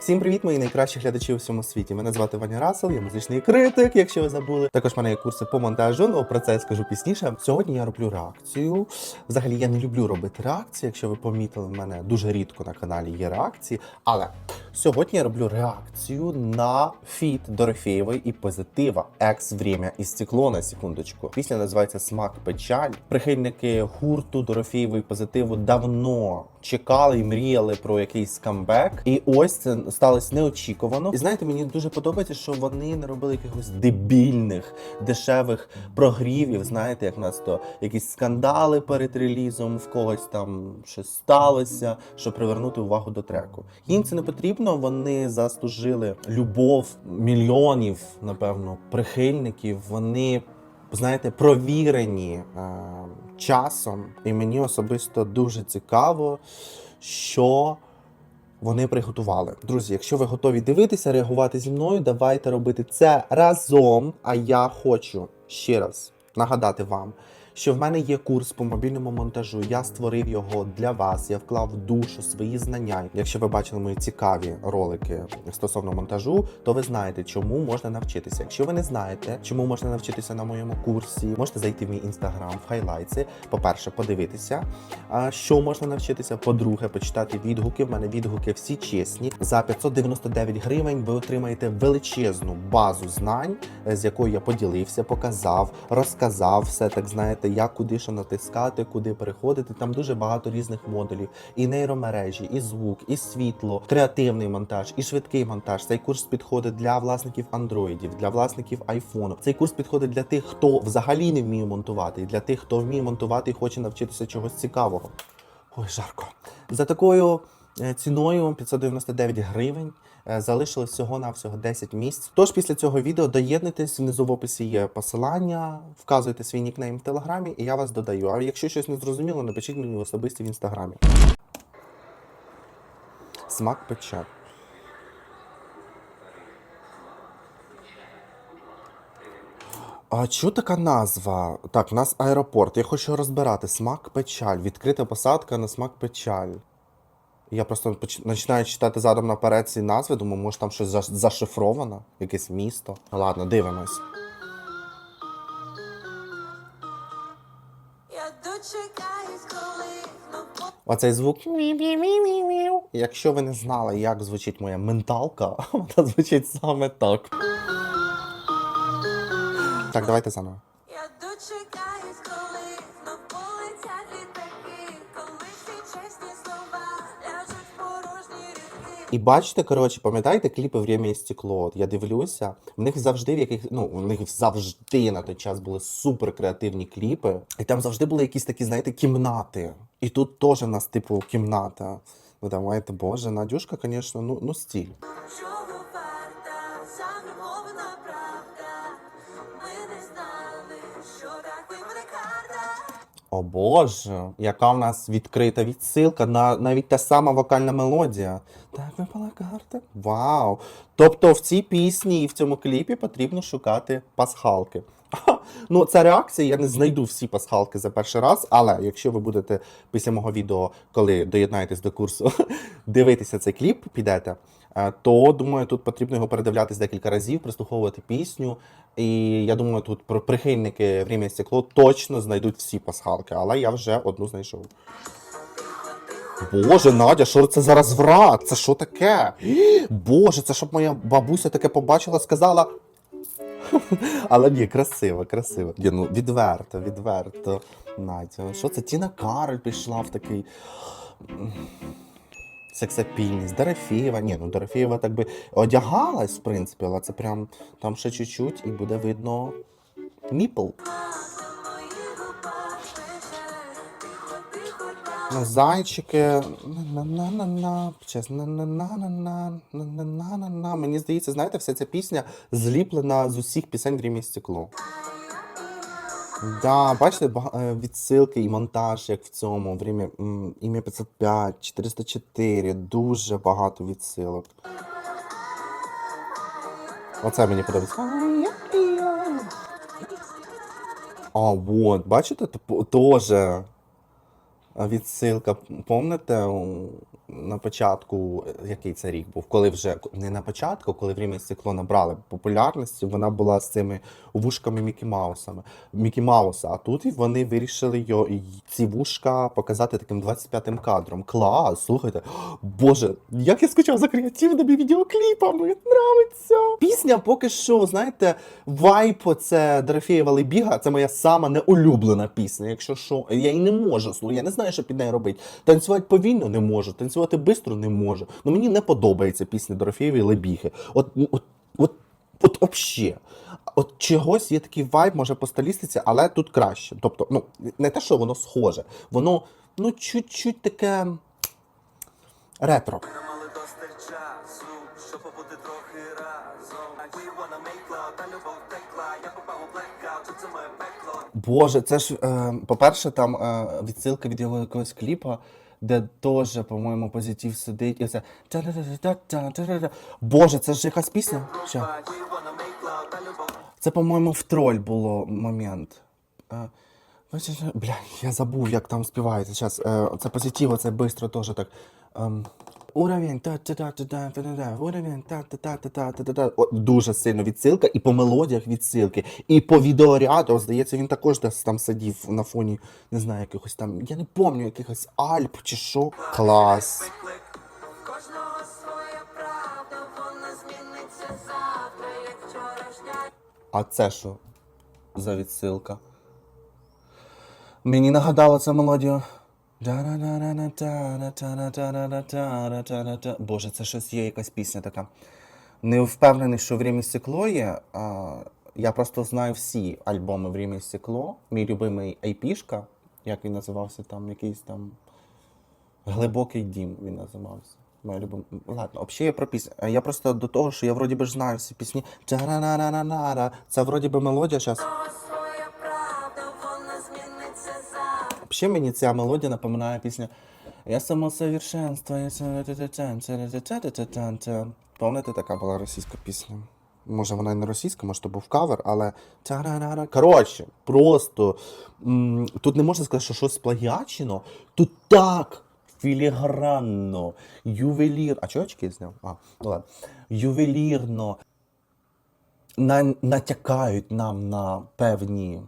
Всім привіт, мої найкращі глядачі у всьому світі. Мене звати Ваня Расел, я музичний критик, якщо ви забули. Також в мене є курси по монтажу, але про це я скажу пізніше. Сьогодні я роблю реакцію. Взагалі я не люблю робити реакції. Якщо ви помітили, в мене дуже рідко на каналі є реакції. Але сьогодні я роблю реакцію на фіт Дорофєєвої і позитива. Екс Время і стекло на секундочку. Пісня називається Смак печаль. Прихильники гурту Дорофєєвої позитиву давно чекали і мріяли про якийсь камбек. І ось це сталося неочікувано. І знаєте, мені дуже подобається, що вони не робили якихось дебільних, дешевих прогрівів. Знаєте, як в нас то якісь скандали перед релізом, в когось там щось сталося, щоб привернути увагу до треку. Їм це не потрібно. Вони заслужили любов мільйонів, напевно, прихильників. Вони знаєте, провірені е, часом, і мені особисто дуже цікаво, що вони приготували. Друзі, якщо ви готові дивитися, реагувати зі мною, давайте робити це разом. А я хочу ще раз нагадати вам. Що в мене є курс по мобільному монтажу, я створив його для вас. Я вклав душу свої знання. Якщо ви бачили мої цікаві ролики стосовно монтажу, то ви знаєте, чому можна навчитися. Якщо ви не знаєте, чому можна навчитися на моєму курсі, можете зайти в мій інстаграм в хайлайтси. По-перше, подивитися, що можна навчитися. По-друге, почитати відгуки. В мене відгуки всі чесні. За 599 гривень ви отримаєте величезну базу знань, е, з якою я поділився, показав, розказав все так знаєте, як куди що натискати, куди переходити. Там дуже багато різних модулів, і нейромережі, і звук, і світло, креативний монтаж, і швидкий монтаж. Цей курс підходить для власників андроїдів, для власників айфону. Цей курс підходить для тих, хто взагалі не вміє монтувати, і для тих, хто вміє монтувати і хоче навчитися чогось цікавого. Ой, жарко. За такою ціною 599 гривень. е, Залишилось всього навсього 10 місць. Тож після цього відео доєднуйтесь, внизу в описі є посилання, вказуйте свій нікнейм в телеграмі, і я вас додаю. А якщо щось не зрозуміло, напишіть мені в особисті в інстаграмі. Смак пече. А чого така назва? Так, у нас аеропорт. Я хочу розбирати смак печаль. Відкрита посадка на смак печаль. Я просто починаю читати задом наперед ці назви, думаю, може там щось зашифровано, якесь місто. Ладно, дивимось. Я дочекаюсь, коли Оцей звук. Якщо ви не знали, як звучить моя менталка, вона звучить саме так. Так, давайте заново. І бачите, коротше, пам'ятаєте кліпи «Время і стекло? От я дивлюся, в них завжди в яких ну в них завжди на той час були супер креативні кліпи, і там завжди були якісь такі, знаєте, кімнати. І тут теж в нас, типу, кімната. Ви думаєте, боже, Надюшка, звісно, ну, ну стіль. Ми не знали, що так випаде карта. О Боже, яка в нас відкрита відсилка на навіть та сама вокальна мелодія. Так випала карта. Вау! Тобто в цій пісні і в цьому кліпі потрібно шукати пасхалки. Ну, це реакція, я не знайду всі пасхалки за перший раз, але якщо ви будете після мого відео, коли доєднаєтесь до курсу, дивитися цей кліп, підете, то думаю, тут потрібно його передивлятись декілька разів, прислуховувати пісню. І я думаю, тут про- прихильники «Время і стекло точно знайдуть всі пасхалки, але я вже одну знайшов. Боже, Надя, що це за розврат? Це що таке? Боже, це щоб моя бабуся таке побачила, сказала. Але ні, красиво, красиво. Ні, ну, відверто, відверто. Надя, що це? Тіна Кароль пішла в такий. Сексапільність, Дорофєєва. Ні, ну Дорофєєва так би одягалась, в принципі, але це прям там ще чуть-чуть і буде видно ніпл. Ну, зайчики. Мені здається, знаєте, вся ця пісня зліплена з усіх пісень «Время і стекло. Да, бачите, е, відсилки і монтаж, як в цьому «Время», ім'я 505, 404, дуже багато відсилок. Оце мені подобається. А, от, бачите, Типу, теж відсилка. Помните на початку, який це рік був, коли вже не на початку, коли «Время і стекло набрали популярності, вона була з цими вушками Мікі Маусами. Мікі Мауса. А тут вони вирішили його, ці вушка показати таким 25-м кадром. Клас, слухайте. Боже, як я скучав за креативними відеокліпами. Нравиться. Пісня поки що, знаєте, вайп, це Дорофєєва Лебіга, це моя сама неулюблена пісня. Якщо що, я її не можу слухати, я не знаю, що під нею робити. Танцювати повільно не можу, танцювати швидко не можу. Ну мені не подобається пісня Дорофєєвої Лебіги. От, от, от, от, вообще. От чогось є такий вайб, може по стилістиці, але тут краще. Тобто, ну, не те, що воно схоже, воно ну чуть-чуть таке ретро. Боже, це ж, е, по-перше, там е, відсилка від його якогось кліпа, де теж, по-моєму, позитив сидить. І це. Боже, це ж якась пісня? Любов Це, по-моєму, в троль було момент. Е, Бля, я забув, як там співається. Зараз, е, це позитив, це швидко теж так. Ем, Уровень та-та-та-та-та-та-та, уровень та-та-та-та-та-та-та. Дуже сильно відсилка, і по мелодіях відсилки, і по відеоряду, здається, він також десь там сидів на фоні, не знаю, якихось там, я не пам'ятаю, якихось Альп чи що. Клас. А це що за відсилка? Мені нагадало ця мелодія Боже, це щось є, якась пісня така. Не впевнений, що «Время і стекло є. А, я просто знаю всі альбоми «Время і стекло. Мій любимий айпішка, як він називався там, якийсь там Глибокий дім він називався. Моя любим... Ладно, взагалі я про пісню. Я просто до того, що я вроді би знаю всі пісні. Це вроді би мелодія зараз. Взагалі мені ця мелодія напоминає пісню Я самосовершенство, я Пам'ятаєте, така була російська пісня? Може, вона і не російська, може, то був кавер, але. Коротше, просто тут не можна сказати, що щось сплагіачено. Тут так філігранно, ювелір. А чого очки зняв? А, ну ладно. Ювелірно на, натякають нам на певні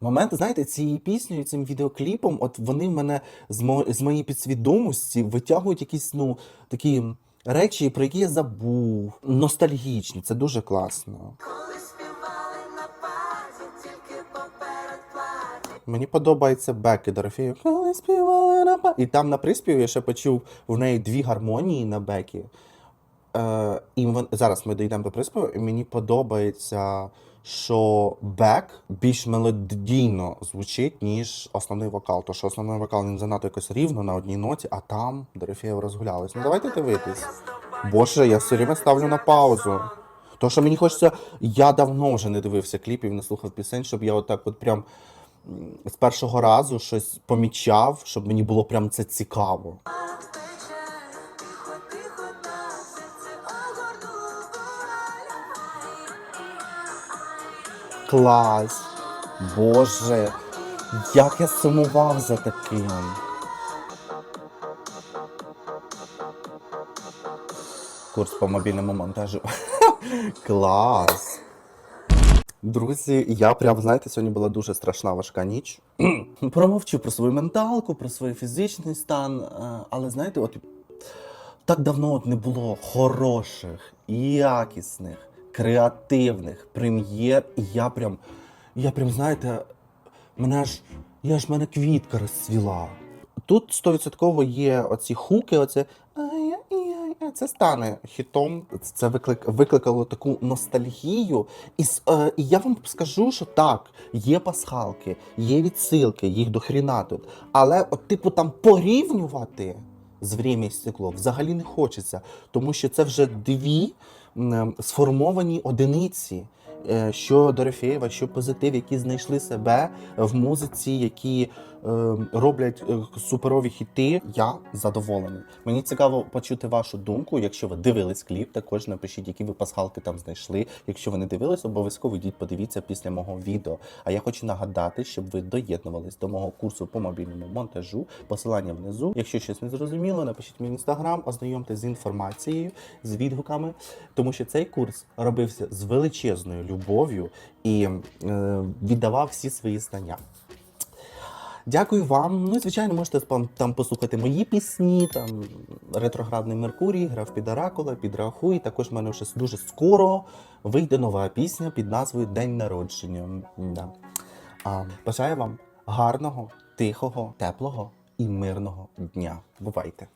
моменти, знаєте, цією піснею, цим відеокліпом, от вони в мене з, мо, з моєї підсвідомості витягують якісь ну, такі речі, про які я забув. Ностальгічні, це дуже класно. Коли співали на паті, тільки поперед платі. Мені подобається Беки Дорофеєв. Коли співали на па-» І там на приспіві я ще почув в неї дві гармонії на Бекі. Е, і вон- зараз ми дійдемо до приспіву, і мені подобається, що бек більш мелодійно звучить, ніж основний вокал. То що основний вокал він занадто якось рівно на одній ноті, а там Дорофеєв розгулялась. Ну давайте дивитись. Боже, я все время ставлю на паузу. То, що мені хочеться, я давно вже не дивився кліпів, не слухав пісень, щоб я отак от прям з першого разу щось помічав, щоб мені було прям це цікаво. Клас! Боже, як я сумував за таким. Курс по мобільному монтажу. Клас! Друзі, я прям, знаєте, сьогодні була дуже страшна важка ніч. Промовчу про свою менталку, про свій фізичний стан. е, Але знаєте, от так давно от не було хороших, якісних, креативних прем'єр. І я прям, я прям, знаєте, мене ж, я ж мене квітка розцвіла. Тут стовідсотково є оці хуки, оце. Це стане хітом. Це виклик, викликало таку ностальгію. І, е, і я вам скажу, що так, є пасхалки, є відсилки, їх до хріна тут. Але, от, типу, там порівнювати з «Время і стекло взагалі не хочеться, тому що це вже дві сформовані одиниці. Е, що Дорофєєва, що позитив, які знайшли себе в музиці, які е, роблять е, суперові хіти. Я задоволений. Мені цікаво почути вашу думку. Якщо ви дивились кліп, також напишіть, які ви пасхалки там знайшли. Якщо ви не дивились, обов'язково йдіть, подивіться після мого відео. А я хочу нагадати, щоб ви доєднувались до мого курсу по мобільному монтажу. Посилання внизу. Якщо щось не зрозуміло, напишіть мій інстаграм, ознайомтесь з інформацією, з відгуками, тому що цей курс робився з величезною любов'ю і е, віддавав всі свої знання. Дякую вам. Ну і звичайно, можете там послухати мої пісні, там ретроградний Меркурій, грав під Оракула, під Рахуй. Також в мене вже дуже скоро вийде нова пісня під назвою День народження. Да. А, бажаю вам гарного, тихого, теплого і мирного дня. Бувайте!